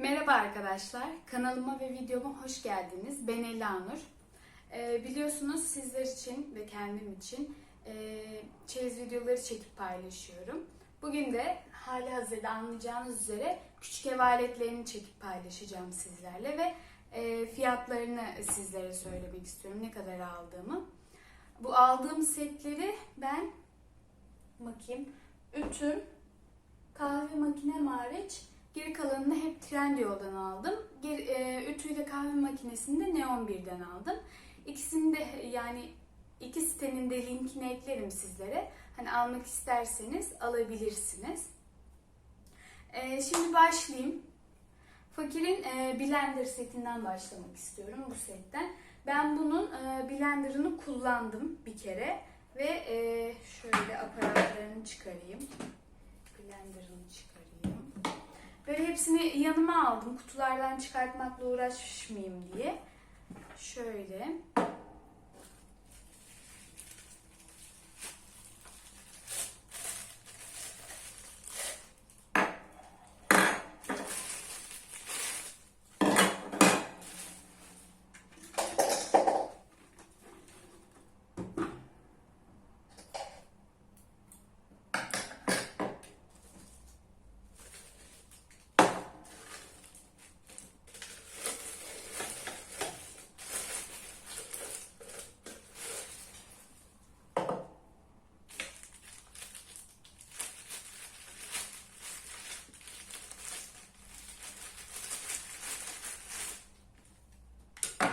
Merhaba arkadaşlar, kanalıma ve videoma hoş geldiniz. Ben Elanur. Ee, biliyorsunuz sizler için ve kendim için e, çeyiz videoları çekip paylaşıyorum. Bugün de hali hazırda anlayacağınız üzere küçük ev aletlerini çekip paylaşacağım sizlerle ve e, fiyatlarını sizlere söylemek istiyorum, ne kadar aldığımı. Bu aldığım setleri ben bakayım, ütüm, kahve makinem hariç Geri kalanını hep Trendyol'dan aldım. Geri, e, ütüyü de kahve makinesini de Neon 1'den aldım. İkisini de yani iki sitenin de linkini eklerim sizlere. Hani almak isterseniz alabilirsiniz. E, şimdi başlayayım. Fakirin e, blender setinden başlamak istiyorum bu setten. Ben bunun e, blenderını kullandım bir kere ve e, şöyle aparatlarını çıkarayım. Blenderını çıkarayım. Böyle hepsini yanıma aldım. Kutulardan çıkartmakla uğraşmayayım diye. Şöyle.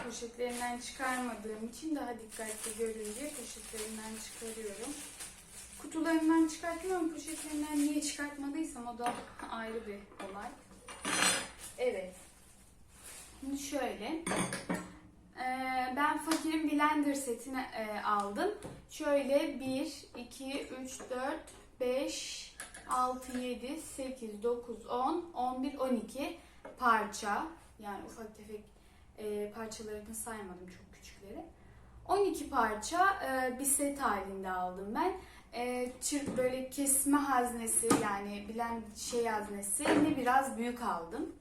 Poşetlerinden çıkarmadığım için daha dikkatli görün diye poşetlerinden çıkarıyorum. Kutularından çıkartmıyorum. Poşetlerinden niye çıkartmadıysam o da ayrı bir olay. Evet. Şimdi şöyle. Ee, ben fakirin blender setini e, aldım. Şöyle 1, 2, 3, 4, 5, 6, 7, 8, 9, 10, 11, 12 parça. Yani ufak tefek e, parçalarını saymadım çok küçükleri. 12 parça e, bir set halinde aldım ben. E, çırp böyle kesme haznesi yani bilen şey haznesi ne biraz büyük aldım.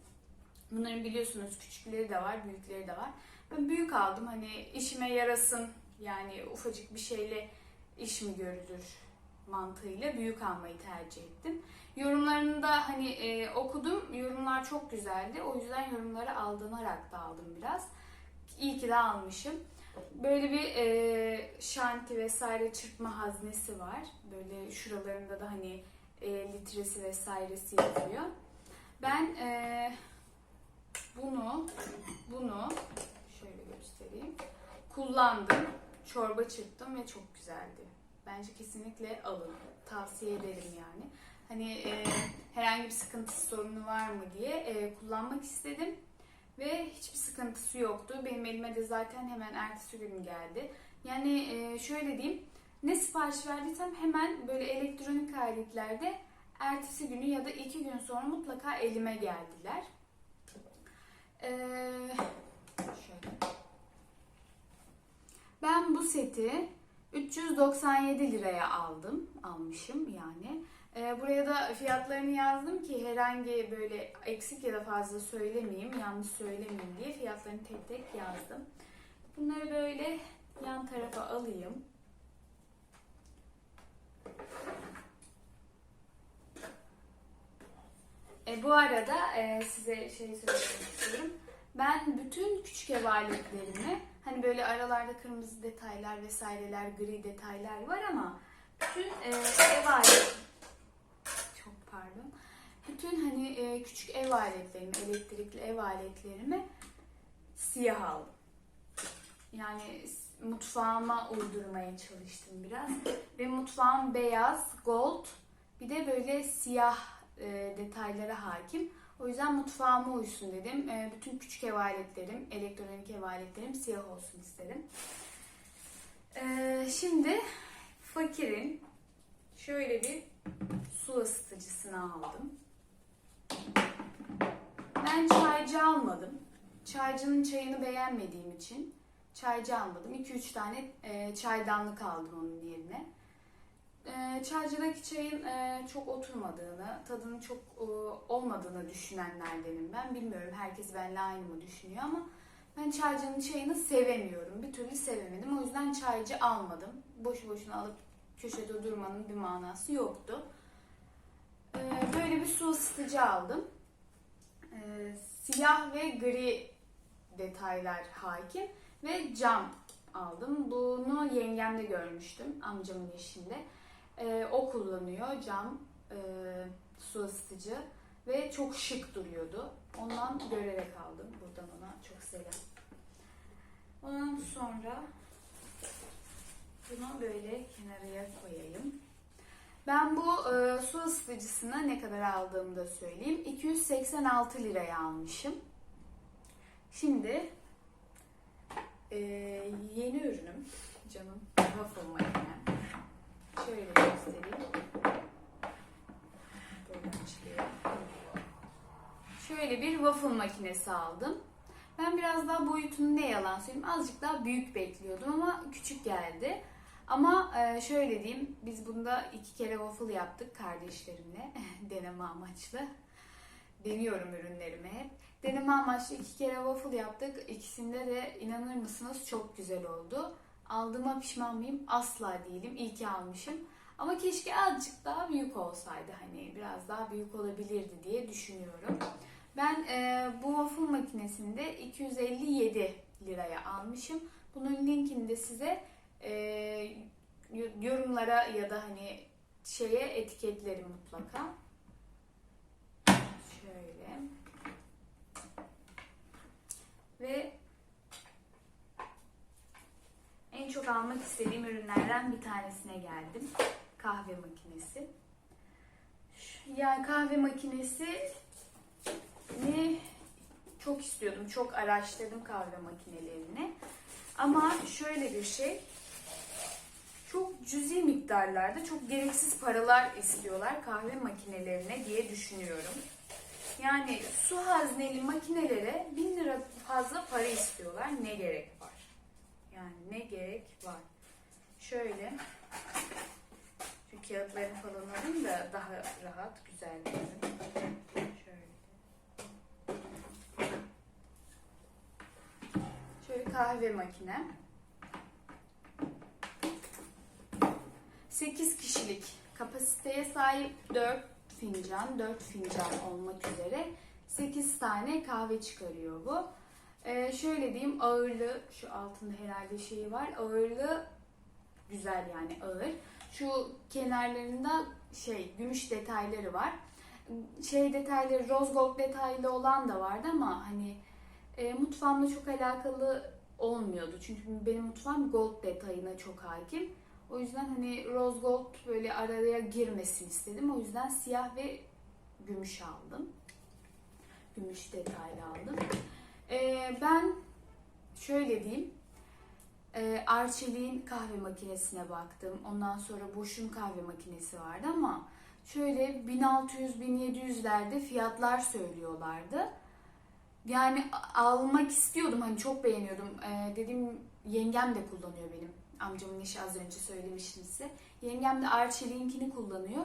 Bunların biliyorsunuz küçükleri de var, büyükleri de var. Ben büyük aldım hani işime yarasın yani ufacık bir şeyle iş mi görülür mantığıyla büyük almayı tercih ettim. Yorumlarını da hani e, okudum. Yorumlar çok güzeldi. O yüzden yorumları aldanarak da aldım biraz. İyi ki de almışım. Böyle bir e, şanti vesaire çırpma haznesi var. Böyle şuralarında da hani e, litresi vesairesi yazıyor. Ben e, bunu bunu şöyle göstereyim. Kullandım. Çorba çırptım ve çok güzeldi. Bence kesinlikle alın. Tavsiye ederim yani. Hani e, herhangi bir sıkıntısı sorunu var mı diye e, kullanmak istedim. Ve hiçbir sıkıntısı yoktu. Benim elime de zaten hemen ertesi gün geldi. Yani e, şöyle diyeyim. Ne sipariş verdiysem hemen böyle elektronik aletlerde ertesi günü ya da iki gün sonra mutlaka elime geldiler. Ee, şöyle. Ben bu seti 397 liraya aldım, almışım yani. Ee, buraya da fiyatlarını yazdım ki herhangi böyle eksik ya da fazla söylemeyeyim, yanlış söylemeyeyim diye fiyatlarını tek tek yazdım. Bunları böyle yan tarafa alayım. E, bu arada e, size şey söylemek istiyorum. Ben bütün küçük ev aletlerimi hani böyle aralarda kırmızı detaylar vesaireler, gri detaylar var ama bütün e, ev alet çok pardon. Bütün hani e, küçük ev aletlerimi, elektrikli ev aletlerimi siyah aldım. Yani mutfağıma uydurmaya çalıştım biraz. Ve mutfağım beyaz, gold, bir de böyle siyah e, detaylara hakim. O yüzden mutfağıma uysun dedim. E, bütün küçük ev aletlerim, elektronik ev aletlerim siyah olsun istedim. E, şimdi fakirin şöyle bir su ısıtıcısını aldım. Ben çaycı almadım. Çaycının çayını beğenmediğim için çaycı almadım. 2-3 tane e, çaydanlık aldım onun yerine. E, çaycıdaki çayın çok oturmadığını, tadının çok e, olmadığını düşünenlerdenim ben. Bilmiyorum herkes benimle aynı mı düşünüyor ama ben çaycının çayını sevemiyorum. Bir türlü sevemedim. O yüzden çaycı almadım. Boşu boşuna alıp köşede durmanın bir manası yoktu. E, böyle bir su ısıtıcı aldım. E, siyah ve gri detaylar hakim ve cam aldım. Bunu yengemde görmüştüm amcamın eşinde. Ee, o kullanıyor cam e, su ısıtıcı ve çok şık duruyordu. Ondan görerek aldım. Buradan ona çok selam. Ondan sonra bunu böyle kenarıya koyayım. Ben bu e, su ısıtıcısını ne kadar aldığımı da söyleyeyim. 286 liraya almışım. Şimdi e, yeni ürünüm canım waffle makinem. Şöyle göstereyim. Buradan çıkıyor. Şöyle bir waffle makinesi aldım. Ben biraz daha boyutunu ne yalan söyleyeyim azıcık daha büyük bekliyordum ama küçük geldi. Ama e, şöyle diyeyim biz bunda iki kere waffle yaptık kardeşlerimle deneme amaçlı. Deniyorum ürünlerimi hep. Deneme amaçlı iki kere waffle yaptık. İkisinde de inanır mısınız çok güzel oldu. Aldığıma pişman mıyım? Asla değilim. İyi ki almışım. Ama keşke azıcık daha büyük olsaydı. Hani biraz daha büyük olabilirdi diye düşünüyorum. Ben e, bu waffle makinesini de 257 liraya almışım. Bunun linkini de size e, yorumlara ya da hani şeye etiketlerim mutlaka. Şöyle. Ve en çok almak istediğim ürünlerden bir tanesine geldim. Kahve makinesi. Yani kahve makinesi ni çok istiyordum. Çok araştırdım kahve makinelerini. Ama şöyle bir şey. Çok cüzi miktarlarda çok gereksiz paralar istiyorlar kahve makinelerine diye düşünüyorum. Yani su hazneli makinelere 1000 lira fazla para istiyorlar. Ne gerek var? Yani ne gerek var? Şöyle şu kağıtlarını falan alayım da daha rahat, güzel görün. Şöyle. Şöyle kahve makine. 8 kişilik kapasiteye sahip 4 fincan, 4 fincan olmak üzere 8 tane kahve çıkarıyor bu. Ee, şöyle diyeyim ağırlığı, şu altında herhalde şeyi var. Ağırlığı güzel yani ağır. Şu kenarlarında şey gümüş detayları var. Şey detayları rose gold detaylı olan da vardı ama hani e, mutfağımla çok alakalı olmuyordu. Çünkü benim mutfağım gold detayına çok hakim. O yüzden hani rose gold böyle araya girmesin istedim. O yüzden siyah ve gümüş aldım. Gümüş detaylı aldım. Ee, ben şöyle diyeyim. E, Arçelik'in kahve makinesine baktım. Ondan sonra Bosch'un kahve makinesi vardı ama şöyle 1600-1700'lerde fiyatlar söylüyorlardı. Yani almak istiyordum hani çok beğeniyordum. Ee, dediğim yengem de kullanıyor benim. Amcamın eşi az önce söylemiştim size. Yengem de Arçelik'inkini kullanıyor.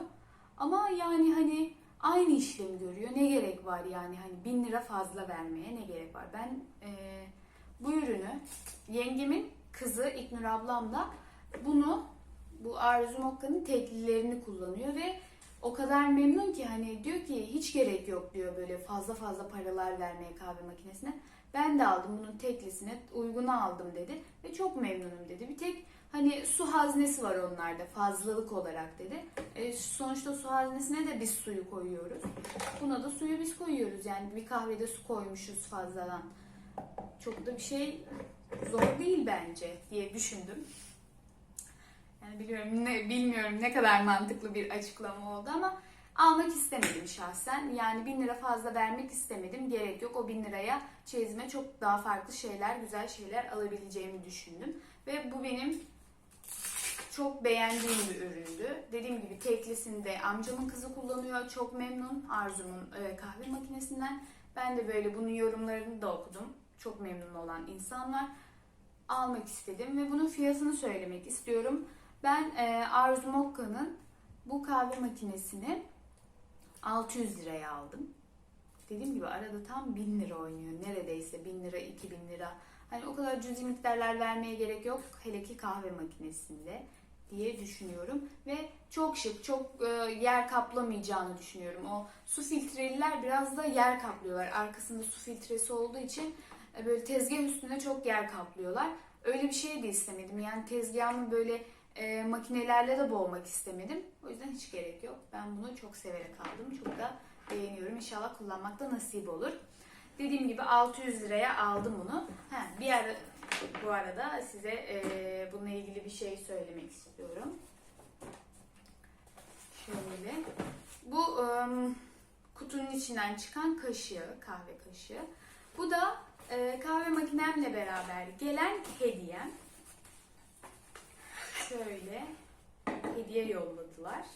Ama yani hani aynı işlemi görüyor. Ne gerek var yani hani bin lira fazla vermeye ne gerek var? Ben e, bu ürünü yengemin kızı İknur ablam da bunu bu Arzu Mokka'nın teklilerini kullanıyor ve o kadar memnun ki hani diyor ki hiç gerek yok diyor böyle fazla fazla paralar vermeye kahve makinesine. Ben de aldım bunun teklisini uyguna aldım dedi ve çok memnunum dedi. Bir tek hani su haznesi var onlarda fazlalık olarak dedi. E, sonuçta su haznesine de biz suyu koyuyoruz. Buna da suyu biz koyuyoruz yani bir kahvede su koymuşuz fazladan. Çok da bir şey zor değil bence diye düşündüm. Yani biliyorum ne, bilmiyorum ne kadar mantıklı bir açıklama oldu ama almak istemedim şahsen. Yani bin lira fazla vermek istemedim. Gerek yok. O bin liraya çeyizime çok daha farklı şeyler, güzel şeyler alabileceğimi düşündüm. Ve bu benim çok beğendiğim bir üründü. Dediğim gibi teklisinde amcamın kızı kullanıyor. Çok memnun Arzu'nun e, kahve makinesinden. Ben de böyle bunun yorumlarını da okudum. Çok memnun olan insanlar almak istedim ve bunun fiyatını söylemek istiyorum. Ben e, Arzu Mokka'nın bu kahve makinesini 600 liraya aldım. Dediğim gibi arada tam 1000 lira oynuyor. Neredeyse 1000 lira, 2000 lira. Hani o kadar cüzi miktarlar vermeye gerek yok. Hele ki kahve makinesinde diye düşünüyorum. Ve çok şık, çok e, yer kaplamayacağını düşünüyorum. O su filtreliler biraz da yer kaplıyorlar. Arkasında su filtresi olduğu için e, böyle tezgah üstüne çok yer kaplıyorlar. Öyle bir şey de istemedim. Yani tezgahımı böyle e, makinelerle de boğmak istemedim. O yüzden hiç gerek yok. Ben bunu çok severek aldım. Çok da beğeniyorum. İnşallah kullanmakta nasip olur. Dediğim gibi 600 liraya aldım bunu. Ha, bir ara bu arada size e, bununla ilgili bir şey söylemek istiyorum. Şöyle. Bu ım, kutunun içinden çıkan kaşığı, kahve kaşığı. Bu da e, kahve makinemle beraber gelen hediyem. Şöyle hediye yolladılar.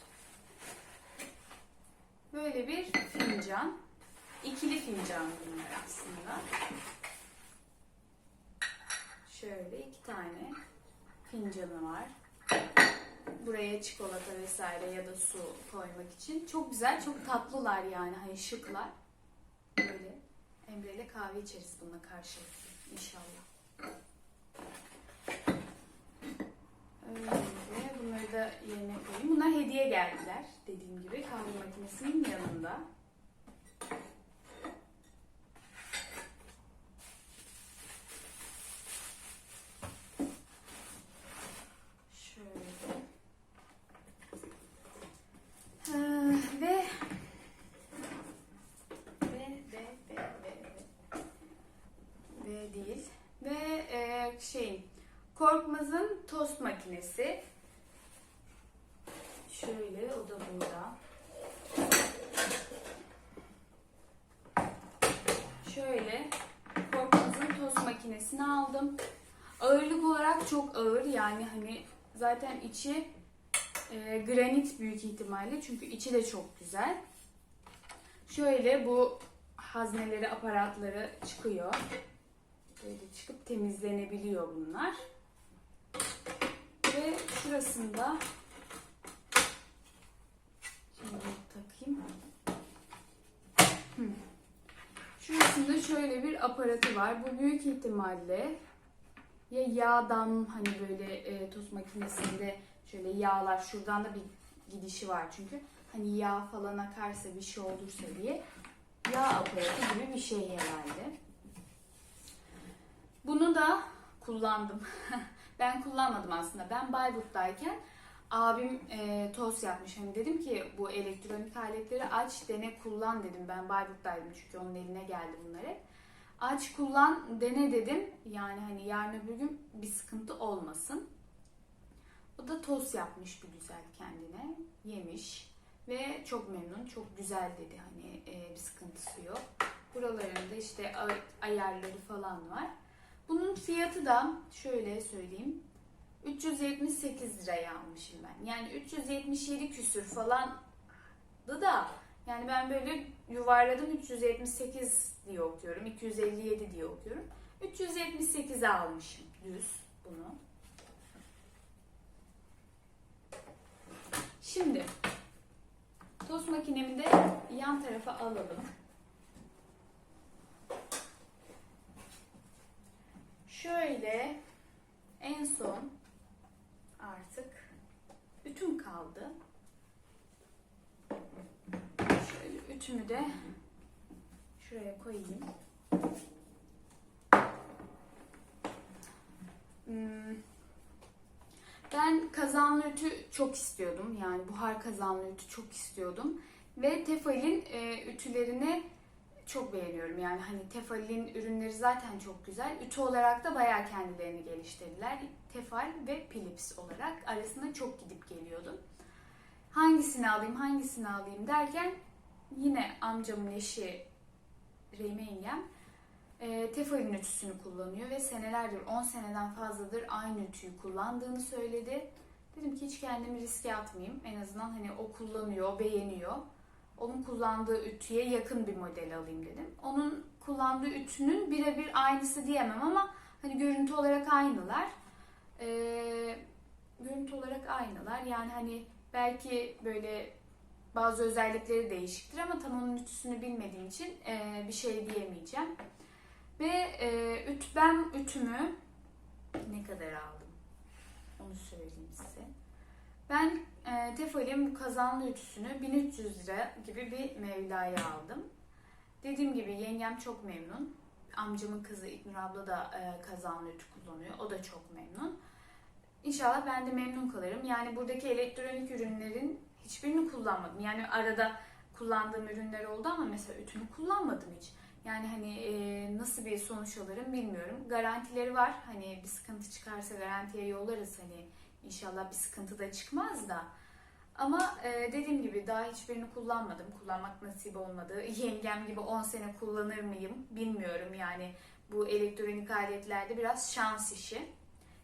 Böyle bir fincan. İkili fincan bunlar aslında. Şöyle iki tane fincanı var. Buraya çikolata vesaire ya da su koymak için. Çok güzel, çok tatlılar yani. Hani şıklar. Böyle Emre ile kahve içeriz bununla karşılıklı inşallah. Öyle. Bunları da yerine koyayım. Bunlar hediye geldiler. Dediğim gibi kahve makinesinin yanında. Şöyle. Ee, ve ve ve ve ve ve ve değil ve e, şey Korkmaz'ın tost makinesi şöyle o da burada şöyle Korkmaz'ın tost makinesini aldım ağırlık olarak çok ağır yani hani zaten içi e, granit büyük ihtimalle çünkü içi de çok güzel. Şöyle bu hazneleri aparatları çıkıyor. Böyle çıkıp temizlenebiliyor bunlar. Ve şurasında şimdi takayım. Şurasında şöyle bir aparatı var. Bu büyük ihtimalle ya yağdan hani böyle e, tost makinesinde şöyle yağlar şuradan da bir gidişi var çünkü hani yağ falan akarsa bir şey olursa diye yağ aparatı gibi bir şey herhalde. Bunu da kullandım. ben kullanmadım aslında. Ben Bayburt'tayken abim e, tost yapmış. Hani dedim ki bu elektronik aletleri aç dene kullan dedim. Ben Bayburt'taydım çünkü onun eline geldi bunlar hep. Aç kullan dene dedim. Yani hani yarın öbür gün bir sıkıntı olmasın. O da tost yapmış bir güzel kendine. Yemiş. Ve çok memnun, çok güzel dedi. Hani e, bir sıkıntısı yok. Buralarında işte ay- ayarları falan var. Bunun fiyatı da şöyle söyleyeyim. 378 liraya almışım ben. Yani 377 küsür falan da yani ben böyle yuvarladım 378 diye okuyorum. 257 diye okuyorum. 378'e almışım düz bunu. Şimdi tost makinemi de yan tarafa alalım. Şöyle en son artık ütüm kaldı. De şuraya koyayım. Hmm. Ben kazanlı ütü çok istiyordum. Yani buhar kazanlı ütü çok istiyordum. Ve Tefal'in e, ütülerini çok beğeniyorum. Yani hani Tefal'in ürünleri zaten çok güzel. Ütü olarak da bayağı kendilerini geliştirdiler. Tefal ve Philips olarak arasında çok gidip geliyordum. Hangisini alayım, hangisini alayım derken yine amcamın eşi Reyme yengem e, Tefal'in ütüsünü kullanıyor ve senelerdir, 10 seneden fazladır aynı ütüyü kullandığını söyledi. Dedim ki hiç kendimi riske atmayayım. En azından hani o kullanıyor, beğeniyor. Onun kullandığı ütüye yakın bir model alayım dedim. Onun kullandığı ütünün birebir aynısı diyemem ama hani görüntü olarak aynılar. Ee, görüntü olarak aynılar. Yani hani belki böyle bazı özellikleri değişiktir ama tam onun ütüsünü bilmediğim için e, bir şey diyemeyeceğim. Ve e, üt, ben ütümü ne kadar aldım? Onu söyleyeyim size. Ben e, Tefal'in bu kazanlı ütüsünü 1300 lira gibi bir Mevla'ya aldım. Dediğim gibi yengem çok memnun. Amcamın kızı İknur abla da e, kazanlı ütü kullanıyor. O da çok memnun. İnşallah ben de memnun kalırım. Yani buradaki elektronik ürünlerin hiçbirini kullanmadım. Yani arada kullandığım ürünler oldu ama mesela ütünü kullanmadım hiç. Yani hani e, nasıl bir sonuç alırım bilmiyorum. Garantileri var. Hani bir sıkıntı çıkarsa garantiye yollarız. Hani inşallah bir sıkıntı da çıkmaz da. Ama e, dediğim gibi daha hiçbirini kullanmadım. Kullanmak nasip olmadı. Yengem gibi 10 sene kullanır mıyım bilmiyorum. Yani bu elektronik aletlerde biraz şans işi.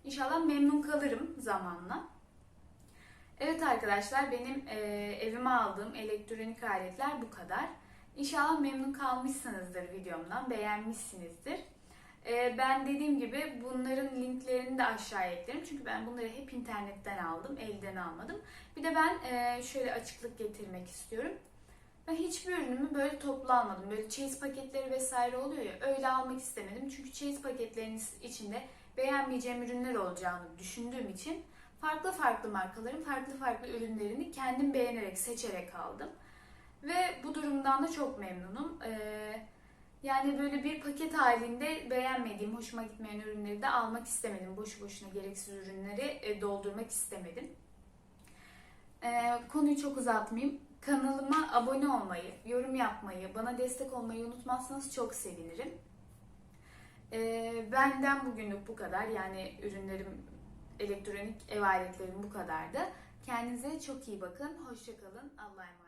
İnşallah memnun kalırım zamanla. Evet arkadaşlar benim e, evime aldığım elektronik aletler bu kadar. İnşallah memnun kalmışsınızdır videomdan, beğenmişsinizdir. E, ben dediğim gibi bunların linklerini de aşağıya eklerim. Çünkü ben bunları hep internetten aldım, elden almadım. Bir de ben e, şöyle açıklık getirmek istiyorum. Ben hiçbir ürünümü böyle toplu almadım. Böyle çeyiz paketleri vesaire oluyor ya öyle almak istemedim. Çünkü çeyiz paketlerinin içinde beğenmeyeceğim ürünler olacağını düşündüğüm için farklı farklı markaların farklı farklı ürünlerini kendim beğenerek, seçerek aldım. Ve bu durumdan da çok memnunum. Ee, yani böyle bir paket halinde beğenmediğim, hoşuma gitmeyen ürünleri de almak istemedim. Boşu boşuna gereksiz ürünleri e, doldurmak istemedim. Ee, konuyu çok uzatmayayım. Kanalıma abone olmayı, yorum yapmayı, bana destek olmayı unutmazsanız çok sevinirim. Ee, benden bugünlük bu kadar. Yani ürünlerim, elektronik ev aletlerim bu kadardı. Kendinize çok iyi bakın. Hoşçakalın. Allah'a emanet